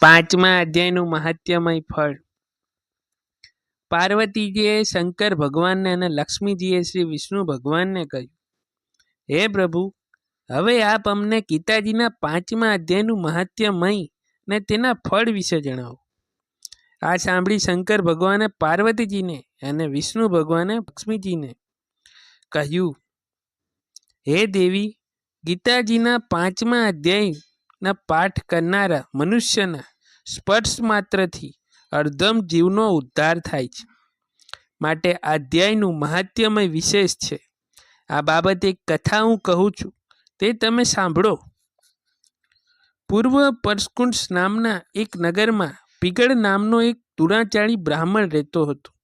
પાંચમા અધ્યાયનું મહાત્મ્યમય ફળ. પાર્વતીજીએ શંકર ભગવાનને અને લક્ષ્મીજીએ શ્રી વિષ્ણુ ભગવાનને કહ્યું, હે પ્રભુ, હવે આપ અમને ગીતાજીના પાંચમા અધ્યાયનું મહાત્મ્યમય ને તેના ફળ વિશે જણાવો. આ સાંભળી શંકર ભગવાને પાર્વતીજીને અને વિષ્ણુ ભગવાને લક્ષ્મીજીને કહ્યું, હે દેવી, ગીતાજીના પાંચમા અધ્યાયના પાઠ કરનારા મનુષ્યના સ્પર્શ માત્રથી અર્ધમ જીવનો ઉદ્ધાર થાય છે. માટે અધ્યાયનું મહાત્યમય વિશેષ છે. આ બાબતે કથા હું કહું છું. તે તમે સાંભળો. પૂર્વ પરસ્કુંડ નામના એક નગરમાં પીગળ નામનો એક તુરાચાળી બ્રાહ્મણ રહેતો હતો.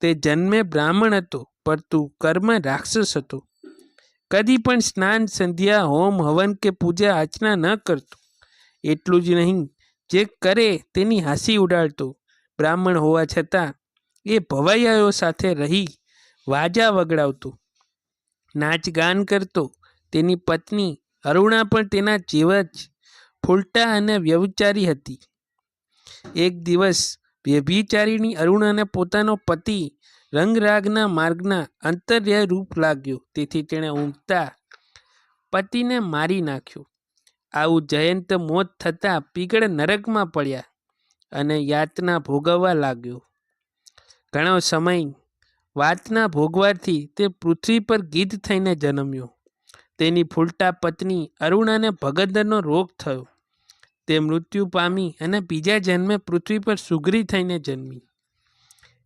તે જન્મે બ્રાહ્મણ હતો, પરંતુ કર્મ રાક્ષસ હતો. કદી પણ સ્નાન સંધ્યા, હોમ, હવન કે પૂજા આચના ન કરતો. એટલું જ નહીં, જે કરે તેની હાંસી ઉડાડતો. બ્રાહ્મણ હોવા છતાં એ ભવાઈયાઓ સાથે રહી વાજા વગડાવતો. નાચ ગાન કરતો. તેની પત્ની અરુણા પણ તેના જેવા જ ફૂલટા અને વ્યવચારી હતી. એક દિવસ વ્યભિચારીની અરુણાને પોતાનો પતિ રંગરાગના માર્ગના અંતર્ય રૂપ લાગ્યો. તેથી તેણે ઊંઘતા પતિને મારી નાખ્યો. આવું જયંત મોત થતાં પીગળ નરકમાં પડ્યા અને યાતના ભોગવવા લાગ્યો. ઘણો સમય વાતના ભોગવાથી તે પૃથ્વી પર ગીધ થઈને જન્મ્યો. તેની ફૂલટા પત્ની અરુણાને ભગદરનો રોગ થયો. તે મૃત્યુ પામી અને બીજા જન્મે પૃથ્વી પર સુગરી થઈને જન્મી.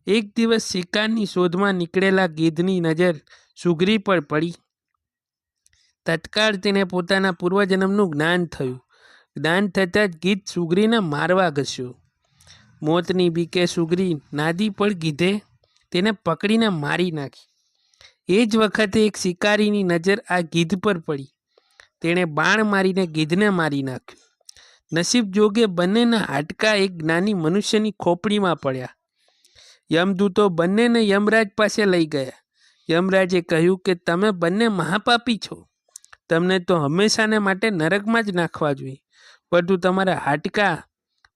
એક દિવસ શિકારની શોધમાં નીકળેલા ગીધની નજર સુઘરી પર પડી. તત્કાળ તેને પોતાના પૂર્વજન્મનું જ્ઞાન થયું. જ્ઞાન થતાં જ ગીધ સુગરીને મારવા ઘસ્યો. મોતની બીકે સુગરી નાદી પણ ગીધે, તેને પકડીને મારી નાખી. એ જ વખતે એક શિકારીની નજર આ ગીધ પર પડી. તેણે બાણ મારીને ગીધને મારી નાખ્યો. નસીબ જોગે બંનેના હાડકા એક જ્ઞાની મનુષ્યની ખોપડીમાં પડ્યા. યમદૂતો બંનેને યમરાજ પાસે લઈ ગયા. યમરાજે કહ્યું કે, તમે બંને મહાપાપી છો. તમને તો હંમેશાને માટે નરકમાં જ નાખવા જોઈએ. પરંતુ તમારા હાડકા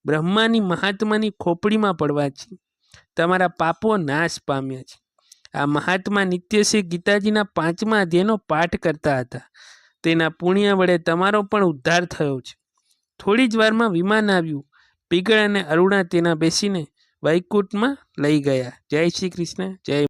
બ્રહ્માની મહાત્માની ખોપડીમાં પડવા છે. તમારા પાપો નાશ પામ્યા છે. આ મહાત્મા નિત્યશ્રી ગીતાજીના પાંચમા અધ્યાયનો પાઠ કરતા હતા. તેના પુણ્ય વડે તમારો પણ ઉદ્ધાર થયો છે. થોડી જ વારમાં વિમાન આવ્યું. પીગળ અને અરુણા તેના બેસીને વૈકુંઠમાં લઈ ગયા. જય શ્રી કૃષ્ણ, જય